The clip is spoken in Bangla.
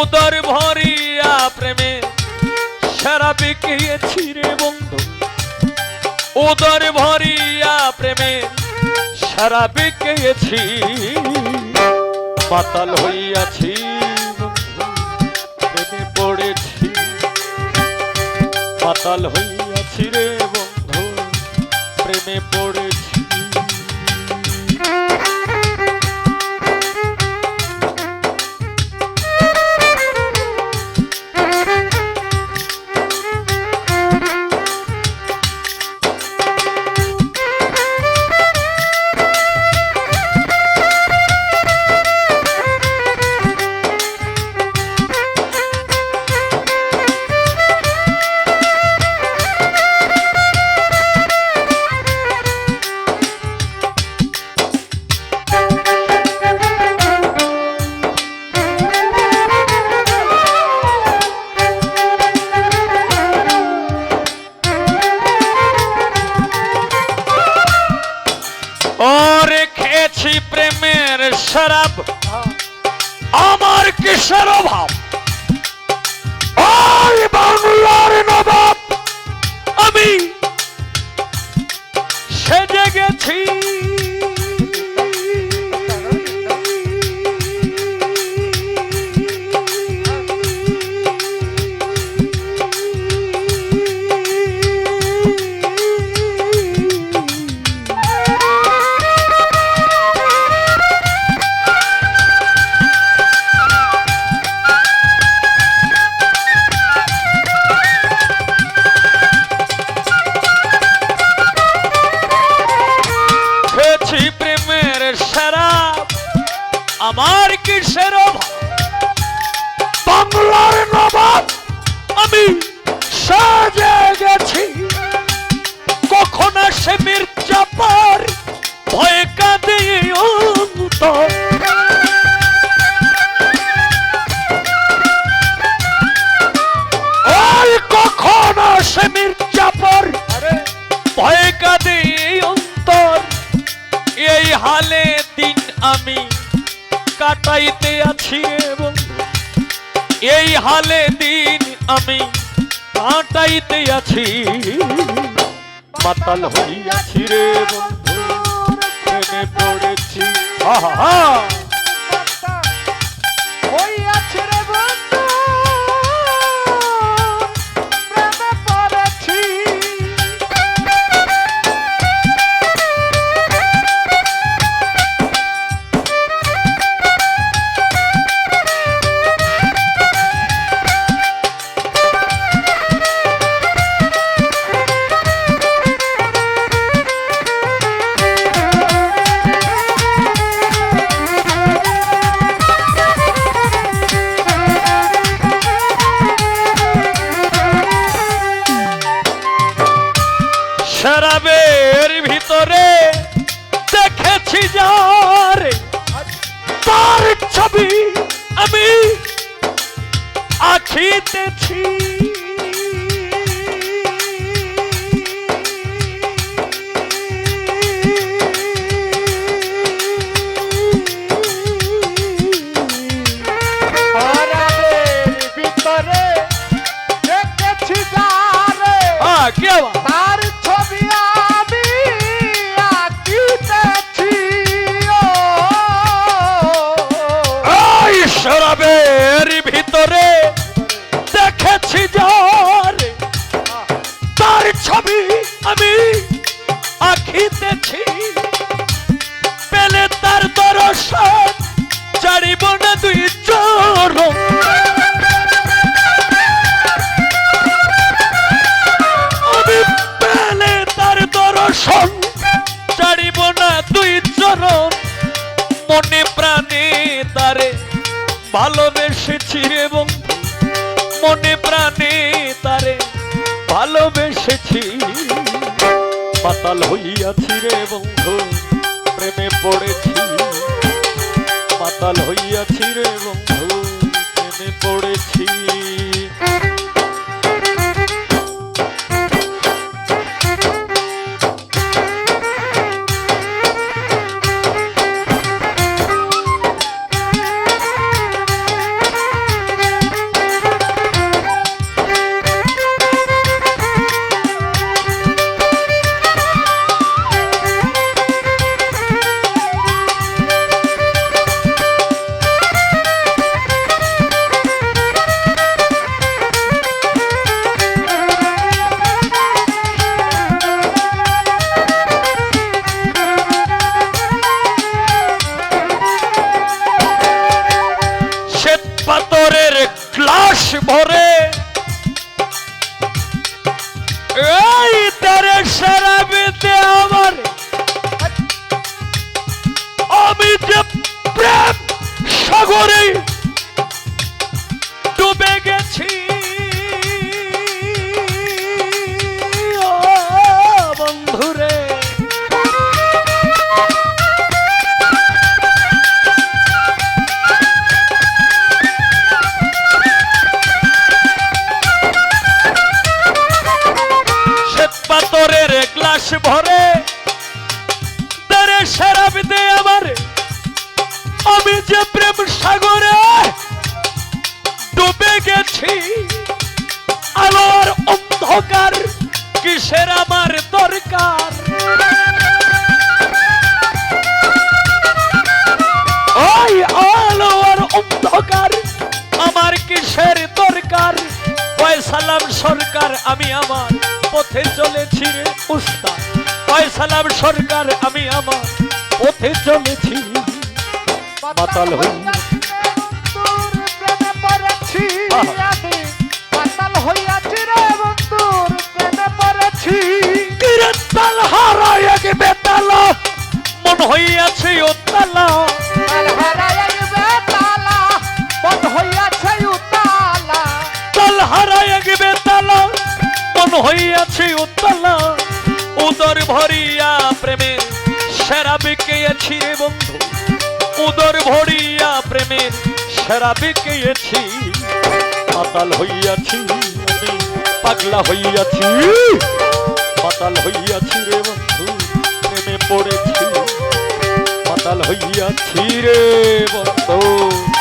উদর ভরিয়া প্রেমে সারা বিকিয়েছি রে বন্ধু। উদর ভরিয়া প্রেমে সারা বিকিয়েছি। মাতাল হইয়াছি পড়েছি। মাতাল হইয়াছি রে বন্ধু। প্রেমে পড়েছি। শরাব আমার কিসের অভাব? ওই বাংলার নবাব আমি সেজে গেছি। আমার কিসের বাংলার নবাব আমি সাজে গেছি। কখন আসে মির্জাপার ভয়ে কাঁদে অন্তর। কখন আসে মির্জাপার ভয়ে কাঁদে অন্তর। এই হালে দিন আমি কাটাইতে আছি এবং এই হালে দিন আমি কাটাইতে আছি। মাতাল হইয়াছি রে বন্ধু পড়েছি। আহা ছবি আমি আখিতেছি খরাবের আখিতেছি পেলে তার দর্শন চারিব না দুই চরণ আমি পেলে তার দর্শন চারিব না দুই চরণ মনে প্রাণে তারে ভালোবেসেছি বন্ধু। মনে প্রাণে তারে ভালোবেসেছি। মাতাল হইয়াছি রে বন্ধু প্রেমে পড়েছি। পাতাল হইয়াছি রে অন্ধকার কিসের আমার দরকার? ওই আলো আর অন্ধকার আমার কিসের দরকার? সালাম সরকার আমি আমার পথে চলেছি রে উস্তাদ। সালাম সরকার আমি আমার পথে চলেছি। মাতাল হই। বন্ধুর প্রেমে পড়েছি। পড়েছি কিরতাল হারায় গে বেতালা। মন হইয়াছে উত্তালা। তাল হারায় তাল গে বেতালা। মন হইয়াছে উত্তালা। উদর ভরিয়া প্রেমে সেরা বিকেয়েছি রে বন্ধু। উদর ভরিয়া প্রেমের সেরা বিকেয়েছি। মাতাল হইয়াছি পাগলা হইয়াছি। মাতাল হইয়াছি রে বন্ধু প্রেমে পড়েছি। পাতাল হইয়াছি রে বন্ধু।